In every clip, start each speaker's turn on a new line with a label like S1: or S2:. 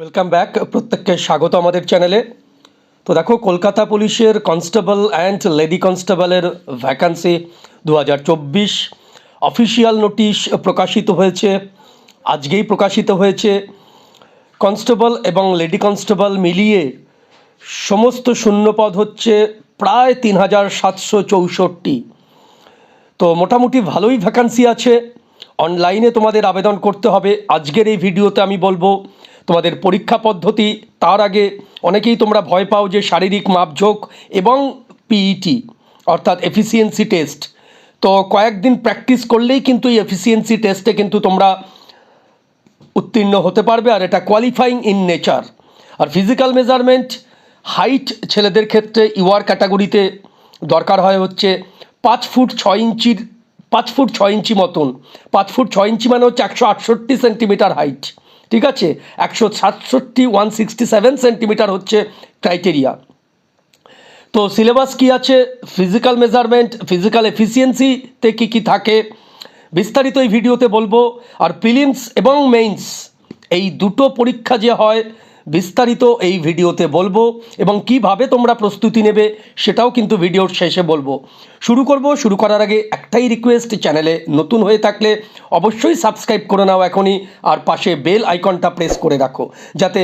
S1: Welcome back প্রত্যেককে স্বাগত আমাদের চ্যানেলে। তো দেখো, কলকাতা পুলিশের কনস্টেবল অ্যান্ড লেডি কনস্টেবলের ভ্যাকান্সি দু হাজার চব্বিশ। অফিসিয়াল নোটিশ প্রকাশিত হয়েছে, আজকেই প্রকাশিত হয়েছে। কনস্টেবল এবং লেডি কনস্টেবল মিলিয়ে সমস্ত শূন্যপদ হচ্ছে প্রায় তিন হাজার সাতশো চৌষট্টি। তো মোটামুটি ভালোই ভ্যাকান্সি আছে। অনলাইনে তোমাদের আবেদন করতে হবে। আজকের এই ভিডিওতে আমি বলব তোমাদের পরীক্ষা পদ্ধতি, তার আগে অনেকেই তোমরা ভয় পাও যে শারীরিক মাপঝোঁক এবং পিইটি অর্থাৎ এফিসিয়েন্সি টেস্ট তো কয়েকদিন প্র্যাকটিস করলেই কিন্তু এই এফিসিয়েন্সি টেস্টে কিন্তু তোমরা উত্তীর্ণ হতে পারবে আর এটা কোয়ালিফাইং ইন নেচার আর ফিজিক্যাল মেজারমেন্ট হাইট ছেলেদের ক্ষেত্রে ইউআর ক্যাটাগরিতে দরকার হয় হচ্ছে পাঁচ ফুট ছয় ইঞ্চির, পাঁচ ফুট ছয় ইঞ্চি মতন। পাঁচ ফুট ছয় ইঞ্চি মানে হচ্ছে একশো আটষট্টি সেন্টিমিটার হাইট ঠিক আছে? একশো সাতষট্টি ওয়ান সিক্সটি সেভেন সেন্টিমিটার হচ্ছে ক্রাইটেরিয়া তো সিলেবাস কি আছে? ফিজিক্যাল মেজারমেন্ট ফিজিক্যাল এফিসিয়েন্সিতে কী কী থাকে? বিস্তারিত এই ভিডিওতে বলব। আর প্রিলিমস এবং মেইনস এই দুটো পরীক্ষা যে হয় বিস্তারিত এই ভিডিওতে বলব এবং কীভাবে তোমরা প্রস্তুতি নেবে সেটাও কিন্তু ভিডিওর শেষে বলব। শুরু করব, শুরু করার আগে একটাই রিকোয়েস্ট চ্যানেলে নতুন হয়ে থাকলে অবশ্যই সাবস্ক্রাইব করে নাও এখনই আর পাশে বেল আইকনটা প্রেস করে রাখো, যাতে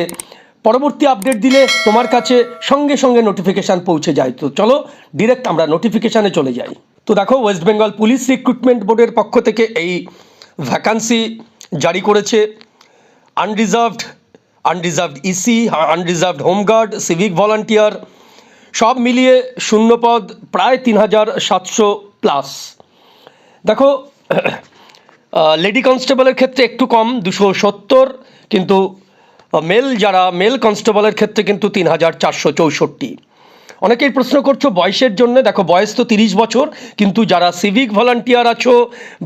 S1: পরবর্তী আপডেট দিলে তোমার কাছে সঙ্গে সঙ্গে নোটিফিকেশান পৌঁছে যায়। তো চলো ডিরেক্ট আমরা নোটিফিকেশানে চলে যাই। তো দেখো ওয়েস্ট বেঙ্গল পুলিশ রিক্রুটমেন্ট বোর্ডের পক্ষ থেকে এই ভ্যাকান্সি জারি করেছে। Unreserved unreserved EC unreserved home guard civic volunteer সব মিলিয়ে শূন্যপদ প্রায় তিন হাজার সাতশো প্লাস দেখো লেডি কনস্টেবলের ক্ষেত্রে একটু কম, দুশো সত্তর, কিন্তু মেল যারা মেল কনস্টেবলের ক্ষেত্রে কিন্তু তিন হাজার চারশো চৌষট্টি। অনেকেই প্রশ্ন করছ বয়সের জন্য, দেখো, বয়স তো তিরিশ বছর, কিন্তু যারা সিভিক ভলান্টিয়ার আছো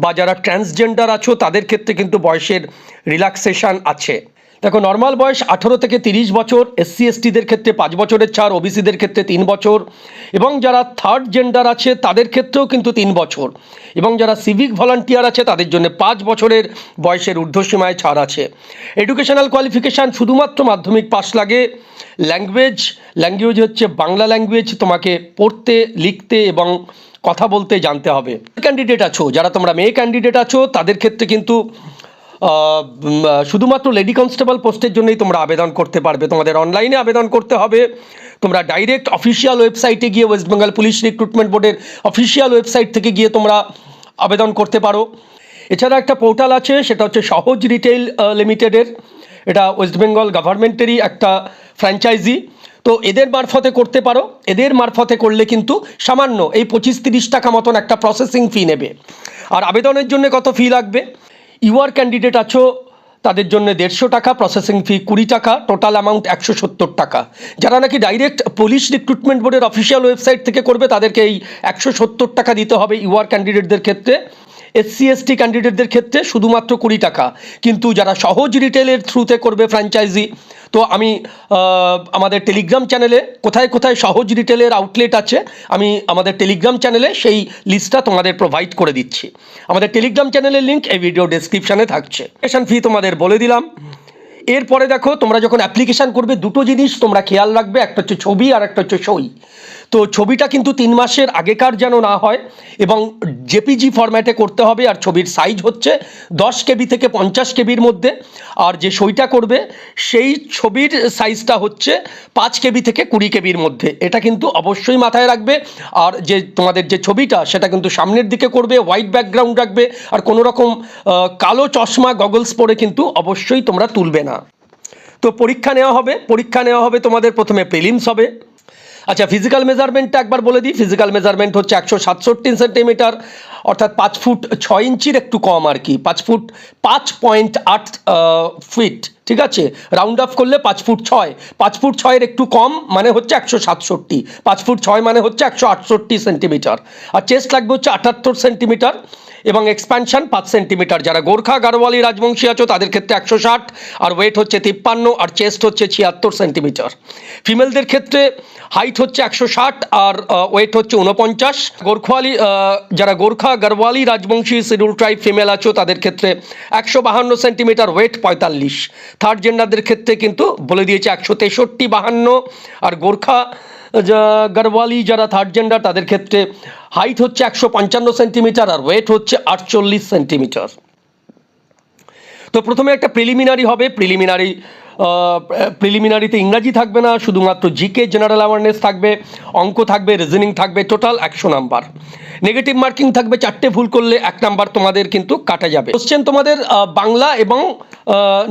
S1: বা যারা ট্রান্সজেন্ডার আছো, তাদের ক্ষেত্রে কিন্তু বয়সের রিল্যাক্সেশন আছে। দেখো নর্মাল বয়স আঠেরো থেকে তিরিশ বছর এসসি এসটিদের ক্ষেত্রে পাঁচ বছরের ছাড় ওবিসিদের ক্ষেত্রে তিন বছর এবং যারা থার্ড জেন্ডার আছে, তাদের ক্ষেত্রেও কিন্তু তিন বছর এবং যারা সিভিক ভলান্টিয়ার আছে, তাদের জন্য পাঁচ বছরের বয়সের ঊর্ধ্বসীমায় ছাড় আছে। এডুকেশনাল কোয়ালিফিকেশান শুধুমাত্র মাধ্যমিক পাস লাগে। ল্যাঙ্গুয়েজ ল্যাঙ্গুয়েজ হচ্ছে বাংলা ল্যাঙ্গুয়েজ তোমাকে পড়তে, লিখতে এবং কথা বলতে জানতে হবে। ক্যান্ডিডেট আছো, যারা তোমরা মেয়ে ক্যান্ডিডেট আছো, তাদের ক্ষেত্রে কিন্তু শুধুমাত্র লেডি কনস্টেবল পোস্টের জন্যই তোমরা আবেদন করতে পারবে। তোমাদের অনলাইনে আবেদন করতে হবে। তোমরা ডাইরেক্ট অফিসিয়াল ওয়েবসাইটে গিয়ে ওয়েস্ট বেঙ্গল পুলিশ রিক্রুটমেন্ট বোর্ডের অফিসিয়াল ওয়েবসাইট থেকে গিয়ে তোমরা আবেদন করতে পারো। এছাড়া একটা পোর্টাল আছে, সেটা হচ্ছে সহজ রিটেল লিমিটেডের এটা ওয়েস্ট বেঙ্গল গভর্নমেন্টেরই একটা ফ্র্যাঞ্চাইজি তো এদের মারফতে করতে পারো। এদের মারফতে করলে কিন্তু সামান্য এই পঁচিশ তিরিশ টাকা মতন একটা প্রসেসিং ফি নেবে। আর আবেদনের জন্য কত ফি লাগবে? ইউআর ক্যান্ডিডেট আছো, তাদের জন্য দেড়শো টাকা প্রসেসিং ফি কুড়ি টাকা টোটাল অ্যামাউন্ট একশো সত্তর টাকা। যারা নাকি ডাইরেক্ট পুলিশ রিক্রুটমেন্ট বোর্ডের অফিসিয়াল ওয়েবসাইট থেকে করবে, তাদেরকে এই একশো সত্তর টাকা দিতে হবে ইউআর ক্যান্ডিডেটদের ক্ষেত্রে। এসসি এসটি ক্যান্ডিডেটদের ক্ষেত্রে শুধুমাত্র কুড়ি টাকা। কিন্তু যারা সহজ রিটেলের থ্রুতে করবে ফ্র্যাঞ্চাইজি তো আমি আমাদের টেলিগ্রাম চ্যানেলে কোথায় কোথায় সহজ রিটেলের আউটলেট আছে, আমি আমাদের টেলিগ্রাম চ্যানেলে সেই লিস্টটা তোমাদের প্রোভাইড করে দিচ্ছি। আমাদের টেলিগ্রাম চ্যানেলের লিঙ্ক এই ভিডিও ডেসক্রিপশানে থাকছে। এশান ফি তোমাদের বলে দিলাম। এরপরে দেখো, তোমরা যখন অ্যাপ্লিকেশান করবে, দুটো জিনিস তোমরা খেয়াল রাখবে, একটা হচ্ছে ছবি আর একটা হচ্ছে সই। তো ছবিটা কিন্তু তিন মাসের আগেকার যেন না হয়, এবং জেপিজি ফরম্যাটে করতে হবে, আর ছবির সাইজ হচ্ছে দশ কেবি থেকে পঞ্চাশ কেবির মধ্যে, আর যে সইটা করবে, সেই ছবির সাইজটা হচ্ছে পাঁচ কেবি থেকে কুড়ি কেবির মধ্যে। এটা কিন্তু অবশ্যই মাথায় রাখবে, আর যে তোমাদের যে ছবিটা, সেটা কিন্তু সামনের দিকে করবে হোয়াইট ব্যাকগ্রাউন্ড রাখবে, আর কোনো রকম কালো চশমা গগলস পরে কিন্তু অবশ্যই তোমরা তুলবে না। তো পরীক্ষা নেওয়া হবে, পরীক্ষা নেওয়া হবে তোমাদের প্রথমে প্রিলিমস হবে। আচ্ছা ফিজিক্যাল মেজারমেন্টটা একবার বলে দিই। ফিজিক্যাল মেজারমেন্ট হচ্ছে একশো সাতষট্টি সেন্টিমিটার অর্থাৎ পাঁচ ফুট ছয় ইঞ্চির একটু কম আর কি। পাঁচ ফুট পাঁচ পয়েন্ট আট ফিট ঠিক আছে? রাউন্ড অফ করলে পাঁচ ফুট ছয়। পাঁচ ফুট ছয়ের একটু কম মানে হচ্ছে একশো সাতষট্টি। পাঁচ ফুট ছয় মানে হচ্ছে একশো আটষট্টি সেন্টিমিটার আর চেস্ট লাগবে হচ্ছে আটাত্তর সেন্টিমিটার এবং এক্সপ্যানশন পাঁচ সেন্টিমিটার যারা গোর্খা, গারোয়ালি, রাজবংশী আছো, তাদের ক্ষেত্রে একশো ষাট, আর ওয়েট হচ্ছে তিপ্পান্ন, আর চেস্ট হচ্ছে ছিয়াত্তর সেন্টিমিটার ফিমেলদের ক্ষেত্রে হাইট হচ্ছে একশো ষাট, আর ওয়েট হচ্ছে উনপঞ্চাশ গোর্খালি যারা Gorkha Garhwali Rajbanshi schedule tribe female আছো, তাদের ক্ষেত্রে একশো বাহান্ন সেন্টিমিটার ওয়েট পঁয়তাল্লিশ। থার্ড জেন্ডারদের ক্ষেত্রে কিন্তু বলে দিয়েছে একশো তেষট্টি বাহান্ন, আর গোর্খা গারওয়ালি যারা থার্ড জেন্ডার তাদের ক্ষেত্রে হাইট হচ্ছে একশো পঞ্চান্ন সেন্টিমিটার আর ওয়েট হচ্ছে আটচল্লিশ সেন্টিমিটার তো প্রথমে একটা প্রিলিমিনারি হবে। প্রিলিমিনারি প্রিলিমিনারিতে ইংরাজি থাকবে না, শুধুমাত্র জিকে জেনারেল অ্যাওয়ারনেস থাকবে, অঙ্ক থাকবে রিজনিং থাকবে টোটাল একশো নাম্বার। নেগেটিভ মার্কিং থাকবে, চারটে ভুল করলে এক নাম্বার তোমাদের কিন্তু কাটা যাবে। কোশ্চেন তোমাদের বাংলা এবং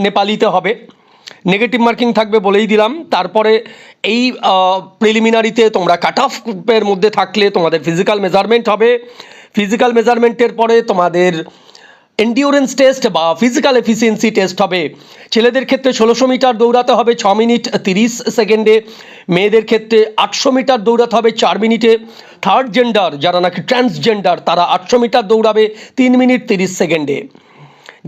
S1: নেপালিতে হবে। নেগেটিভ মার্কিং থাকবে বলেই দিলাম। তারপরে এই প্রিলিমিনারিতে তোমরা কাট অফের মধ্যে থাকলে তোমাদের ফিজিক্যাল মেজারমেন্ট হবে। ফিজিক্যাল মেজারমেন্টের পরে তোমাদের এন্ডিওরেন্স টেস্ট বা ফিজিক্যাল এফিসিয়েন্সি টেস্ট হবে। ছেলেদের ক্ষেত্রে ষোলোশো মিটার দৌড়াতে হবে ছ মিনিট তিরিশ সেকেন্ডে। মেয়েদের ক্ষেত্রে আটশো মিটার দৌড়াতে হবে চার মিনিটে। থার্ড জেন্ডার যারা নাকি ট্রান্সজেন্ডার তারা আটশো মিটার দৌড়াবে তিন মিনিট তিরিশ সেকেন্ডে।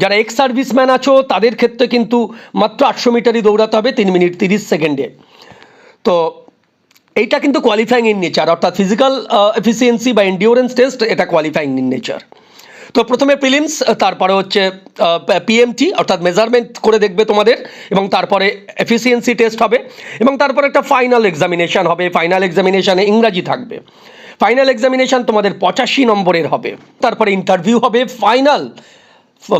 S1: যারা এক্স সার্ভিসম্যান আছো, তাদের ক্ষেত্রে কিন্তু মাত্র আটশো মিটারই দৌড়াতে হবে তিন মিনিট তিরিশ সেকেন্ডে। তো এইটা কিন্তু কোয়ালিফাইং ইন নেচার অর্থাৎ ফিজিক্যাল এফিসিয়েন্সি বা এন্ডিওরেন্স টেস্ট এটা কোয়ালিফাইং ইন নেচার তো প্রথমে প্রিলিমস তারপরে হচ্ছে পিএমটি অর্থাৎ মেজারমেন্ট করে দেখবে তোমাদের, এবং তারপরে এফিসিয়েন্সি টেস্ট হবে, এবং তারপরে একটা ফাইনাল এক্সামিনেশান হবে। ফাইনাল এক্সামিনেশানে ইংরাজি থাকবে। ফাইনাল এক্সামিনেশান তোমাদের পঁচাশি নম্বরের হবে। তারপরে ইন্টারভিউ হবে ফাইনাল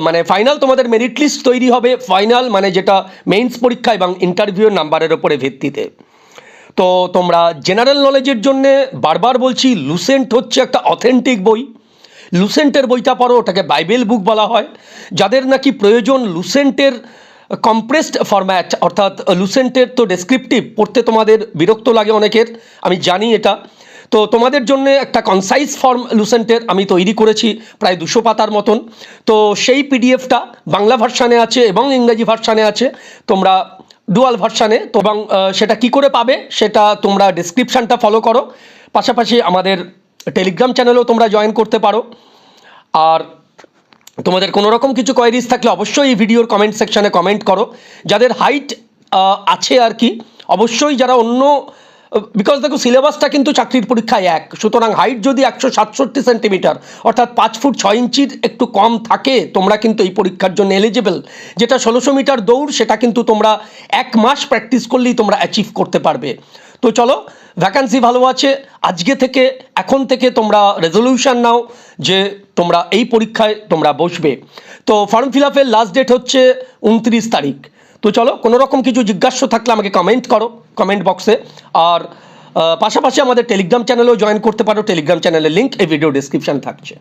S1: মানে ফাইনাল তোমাদের মেরিট লিস্ট তৈরি হবে। ফাইনাল মানে যেটা মেইনস পরীক্ষা এবং ইন্টারভিউ নাম্বারের ওপরে ভিত্তিতে। তো তোমরা জেনারেল নলেজের জন্য বারবার বলছি লুসেন্ট হচ্ছে একটা অথেন্টিক বই। লুসেন্টের বইটা পড়ো, ওটাকে বাইবেল বুক বলা হয়। যাদের নাকি প্রয়োজন লুসেন্টের কম্প্রেসড ফরম্যাট অর্থাৎ লুসেন্টের তো ডেসক্রিপটিভ পড়তে তোমাদের বিরক্ত লাগে অনেকের, আমি জানি এটা। তো তোমাদের জন্য একটা কনসাইজ ফর্ম লুসেন্টের আমি তৈরি করেছি, প্রায় দুশো পাতার মতন। তো সেই পিডিএফটা বাংলা ভার্সানে আছে এবং ইংরেজি ভার্সানে আছে। তোমরা ডুয়াল ভার্সানে তো এবং সেটা কি করে পাবে, সেটা তোমরা ডিসক্রিপশানটা ফলো করো। পাশাপাশি আমাদের টেলিগ্রাম চ্যানেলেও তোমরা জয়েন করতে পারো। আর তোমাদের কোনো রকম কিছু কোয়ারিজ থাকলে অবশ্যই এই ভিডিওর কমেন্ট সেকশানে কমেন্ট করো। যাদের হাইট আছে আর কি, অবশ্যই যারা অন্য বিকজ দেখো সিলেবাসটা কিন্তু চাকরির পরীক্ষায় এক। সুতরাং হাইট যদি একশো সাতষট্টি সেন্টিমিটার অর্থাৎ পাঁচ ফুট ছয় ইঞ্চির একটু কম থাকে, তোমরা কিন্তু এই পরীক্ষার জন্য এলিজিবল যেটা ষোলোশো মিটার দৌড়, সেটা কিন্তু তোমরা এক মাস প্র্যাকটিস করলেই তোমরা অ্যাচিভ করতে পারবে। তো চলো ভ্যাকান্সি ভালো আছে। আজকে থেকে, এখন থেকে তোমরা রেজলিউশন নাও যে তোমরা এই পরীক্ষায় তোমরা বসবে। তো ফর্ম ফিল আপের লাস্ট ডেট হচ্ছে উনত্রিশ তারিখ। তো চলো কোনো রকম কিছু জিজ্ঞাসা থাকলে আমাকে কমেন্ট করো কমেন্ট বক্সে আর পাশাপাশি আমাদের টেলিগ্রাম চ্যানেলেও জয়েন করতে পারো। টেলিগ্রাম চ্যানেলের লিঙ্ক এই ভিডিও ডিসক্রিপশান থাকছে।